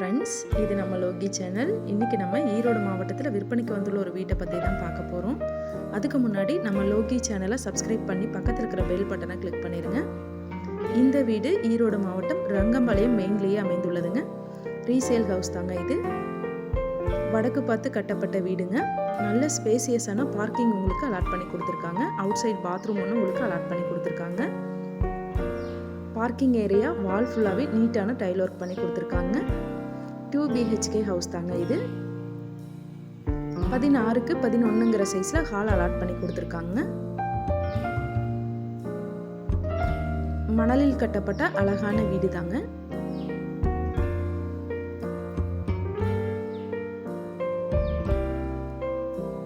Friends இது நம்ம Loki channel இன்றைக்கி நம்ம ஈரோடு மாவட்டத்தில் விற்பனைக்கு வந்துள்ள ஒரு வீட்டை பற்றி தான் பார்க்க போகிறோம் அதுக்கு முன்னாடி நம்ம லோகி சேனலை சப்ஸ்கிரைப் பண்ணி பக்கத்தில் இருக்கிற பெல் பட்டனை கிளிக் பண்ணிடுங்க இந்த வீடு ஈரோடு மாவட்டம் ரங்கம்பாளையம் மெயின்லேயே அமைந்துள்ளதுங்க. ரீசேல் ஹவுஸ் தாங்க இது. வடக்கு பார்த்து கட்டப்பட்ட வீடுங்க. நல்ல ஸ்பேசியஸான பார்க்கிங் உங்களுக்கு அலாட் பண்ணி கொடுத்துருக்காங்க. அவுட் சைட் பாத்ரூம் ஒன்று உங்களுக்கு அலாட் பண்ணி கொடுத்துருக்காங்க. பார்க்கிங் ஏரியா வால் ஃபுல்லாகவே நீட்டான டைல் ஒர்க் பண்ணி கொடுத்துருக்காங்க. டூ பிஹெச்கே ஹவுஸ் தாங்க இது. பதினாறுக்கு பதினொன்றுங்கிற சைஸில் ஹால் அலாட் பண்ணி கொடுத்துருக்காங்க. மணலில் கட்டப்பட்ட அழகான வீடு தாங்க.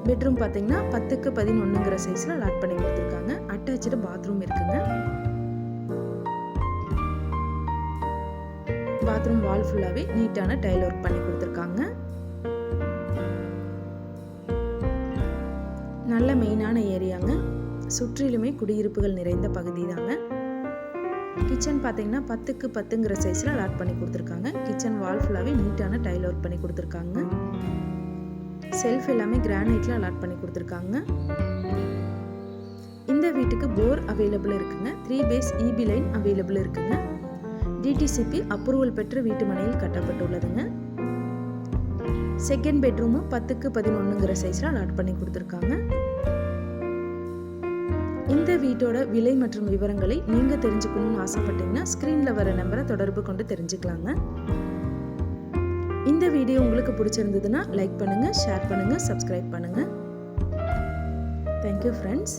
பெட்ரூம் பார்த்தீங்கன்னா பத்துக்கு பதினொன்றுங்கிற சைஸில் அலாட் பண்ணி கொடுத்துருக்காங்க. அட்டாச்சு பாத்ரூம் இருக்குங்க. பாத்ரூம் வால் ஃபுல்லாகவே நீட்டான டைல் ஒர்க் பண்ணி கொடுத்துருக்காங்க. நல்ல மெயினான ஏரியாங்க சுற்றிலுமே குடியிருப்புகள் நிறைந்த பகுதி தாங்க கிச்சன் பார்த்தீங்கன்னா பத்துக்கு பத்துங்கிற சைஸில் அலாட் பண்ணி கொடுத்துருக்காங்க. கிச்சன் வால் ஃபுல்லாகவே நீட்டான டைல் ஒர்க் பண்ணி கொடுத்துருக்காங்க. செல்ஃப் எல்லாமே கிரானைட்டில் அலாட் பண்ணி கொடுத்துருக்காங்க. இந்த வீட்டுக்கு போர் அவைலபிள் இருக்குங்க. Three phase EB line available இருக்குங்க. டிடிசிபி அப்ரூவல் பெற்ற வீட்டு மனையில் கட்டப்பட்டுள்ளதுங்க. செகண்ட் பெட்ரூமு பத்துக்கு பதினொன்றுங்கிற சைஸில் அலாட் பண்ணி கொடுத்துருக்காங்க. இந்த வீட்டோட விலை மற்றும் விவரங்களை நீங்கள் தெரிஞ்சுக்கணும்னு ஆசைப்பட்டீங்கன்னா ஸ்க்ரீனில் வர நம்பரை தொடர்பு கொண்டு தெரிஞ்சுக்கலாங்க. இந்த வீடியோ உங்களுக்கு பிடிச்சிருந்ததுன்னா லைக் பண்ணுங்கள் ஷேர் பண்ணுங்கள் சப்ஸ்கிரைப் பண்ணுங்கள் தேங்க்யூ ஃப்ரெண்ட்ஸ்